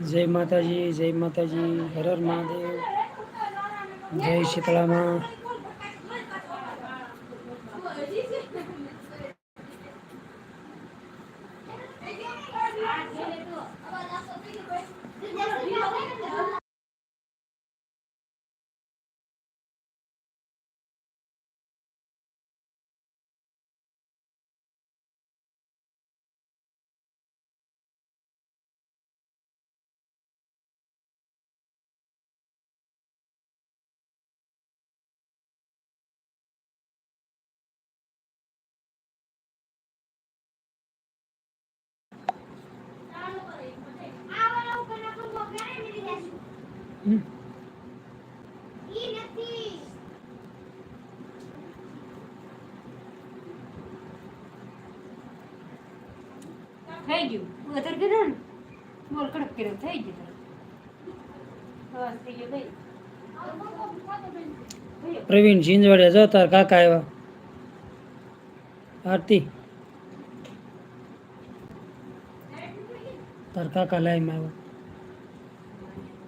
જય માતાજી જય માતાજી હર હર મહાદેવ જય શીતળામાં. થઈ ગયું. વધારે કીધું ને? મોર કડક કર્યો, થઈ ગયું બસ, થઈ ગયું પ્રવીણ ઝીંઝવાડિયા જો, તાર કાકા આવ્યા. આરતી. તાર કાકા લાઈમાં આવ્યા.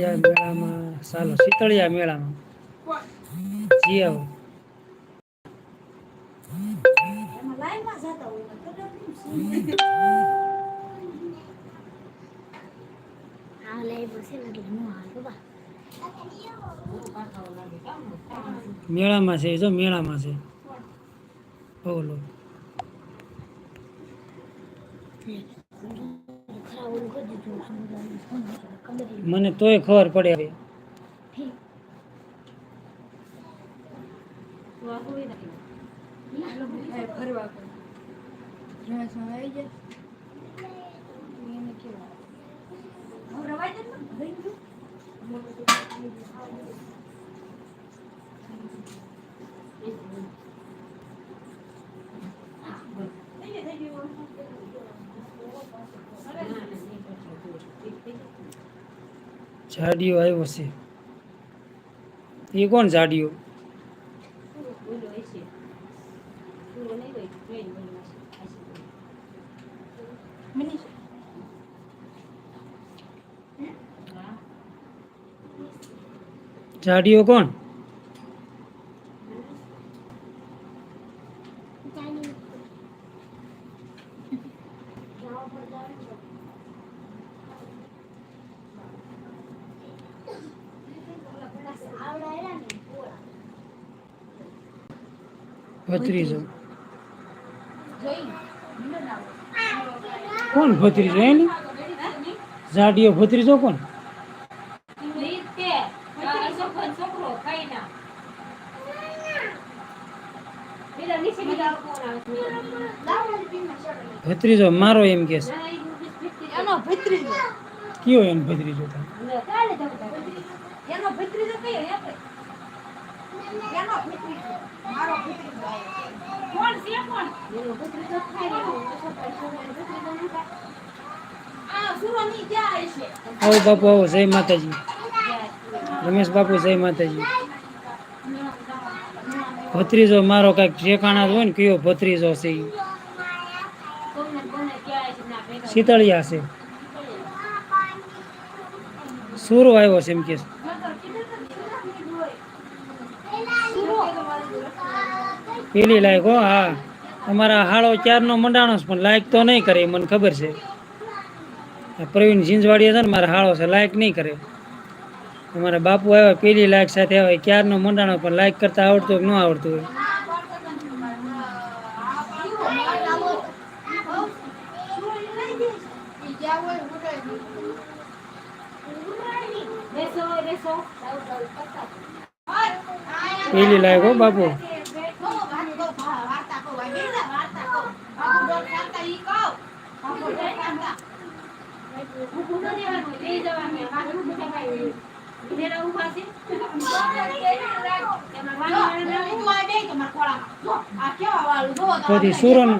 શીતળિયા મેળામાં ચાલો શીતળિયા મેળામાં. જી આવો. મેળામાં છે જો મેળામાં છે. બોલો. ખરાબ ઓલું કરી દીધું સમજાવવાનું ફોન ખબર મને તોય ખબર પડે હવે વાહુઈ નથી જાડિયો આવ્યો છે. એ કોણ જાડિયો જાડિયો કોણ? ભત્રીજો કોણ ભત્રીજો એની ઝાડીઓ ભત્રીજો કોણ ભત્રીજો મારો એમ કે છે ભત્રીજો કયો એનો ભત્રીજો એનો ભત્રીજો કયો મારો કોણ છે કોણ? એનો થાય આ સુરોની છે આવો બાપુ આવો જય માતાજી. રમેશ બાપુ જય માતાજી. ભત્રીજો મારો કંઈક ઠેકાણા હોય ને કયો ભત્રીજો છે ઈ. કોને કોને ક્યાં છે ના ભેગા. શીતળિયા છે. સુરો આવ્યો છે એમ કે પેલી લાયક હો હા. અમારા હાળો ચારનો મંડાણો પણ લાયક તો નહીં કરે મને ખબર છે. પ્રવીણ ઝીંઝવાડિયા છે ને મારા હાળો છે લાયક નહીં કરે. અમારા બાપુ આવ્યા પેલી લાયક સાથે આવ્યા ક્યારનો મંડાણો પણ લાયક કરતા આવડતું કે ન આવડતું હોય? પેલી લાયક હો બાપુ. પછી સુરન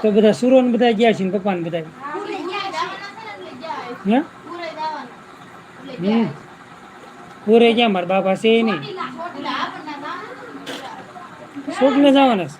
તો બધા સુરોન બધા ગયા છે ને પપ્પા ને બધા હમ. પૂરે ગયા મારા બાપા છે નહીં. શોખ ને જવાના છે.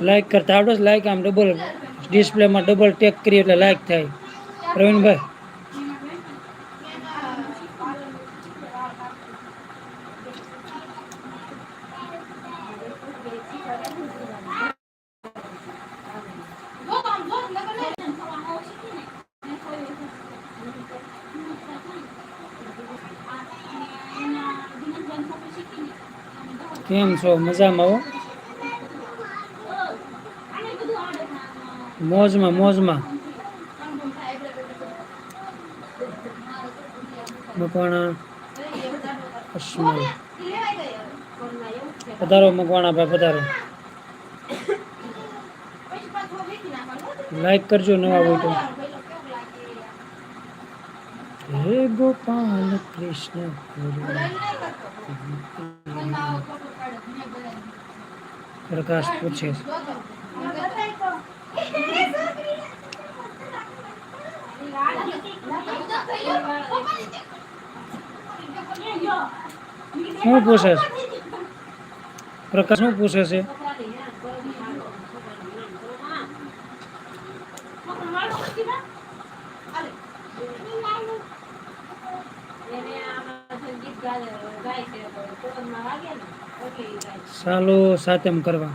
લાઈક કરતા આવડે છે લાઈક આમ ડબલ ડિસ્પ્લેમાં ડબલ ટેક કરીએ એટલે લાઈક થાય પ્રવીણભાઈ કેમ છો મજામાં હો મોજમાં મોજમાં મકવાણા અશ્મલ પધારો મકવાણા ભાઈ પધારો લાઈક કરજો નવા હોય તો હે ગોપાલ કૃષ્ણ પ્રકાશ પૂછે છે. શું પૂછે છે પ્રકાશ શું પૂછે છે ચાલો સાતમ કરવા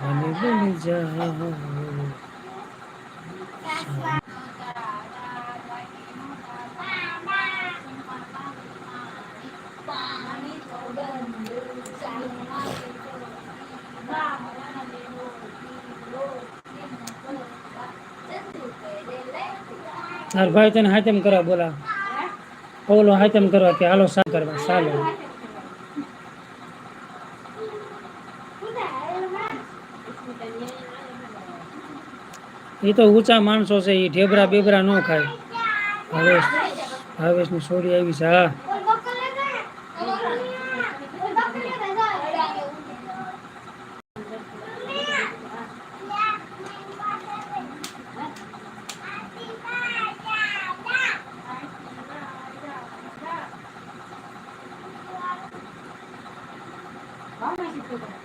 ભલે ભલે જાઓ તાર ભાઈ તને હાથેમ કરવા બોલા ઓલો હાથેમ કરવા કે હાલો સા કરવા ચાલો એ તો ઊંચા માણસો છે એ ઢેબરા બેબરા ન ખાય હવે ભાવેશની છોડી આવી છે, હા Thank you.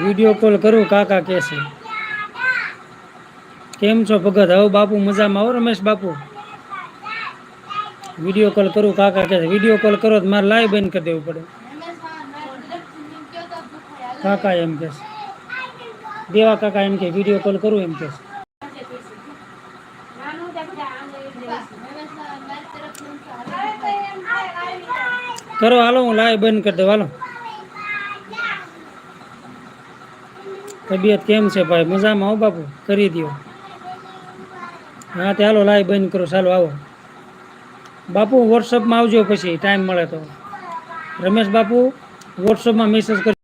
વીડિયો કોલ કરું, કાકા કે છે. કેમ છો ભગત? હવે બાપુ મજામાં આવો રમેશ બાપુ? વીડિયો કોલ કરું, કાકા કે વીડિયો કોલ કરો તો મારે લાઈવ બંધ કરી દેવું પડે. કાકા એમ કે દેવા કાકા એમ કે, વીડિયો કોલ કરું એમ કે છે નાનું તે બધા આમ લઈ જઈશું. હવે તો એમ થાય, આવી જાય. કરો, હાલો, હું લાઈવ બંધ કરી દઉં, હાલો. તબિયત કેમ છે ભાઈ? મજામાં આવો બાપુ? કરી દો હા, તે હાલો, લાઈવ બંધ કરો, ચાલો, આવો. બાપુ વોટ્સઅપમાં આવજો પછી ટાઈમ મળે તો. રમેશ બાપુ વોટ્સઅપમાં મેસેજ કરી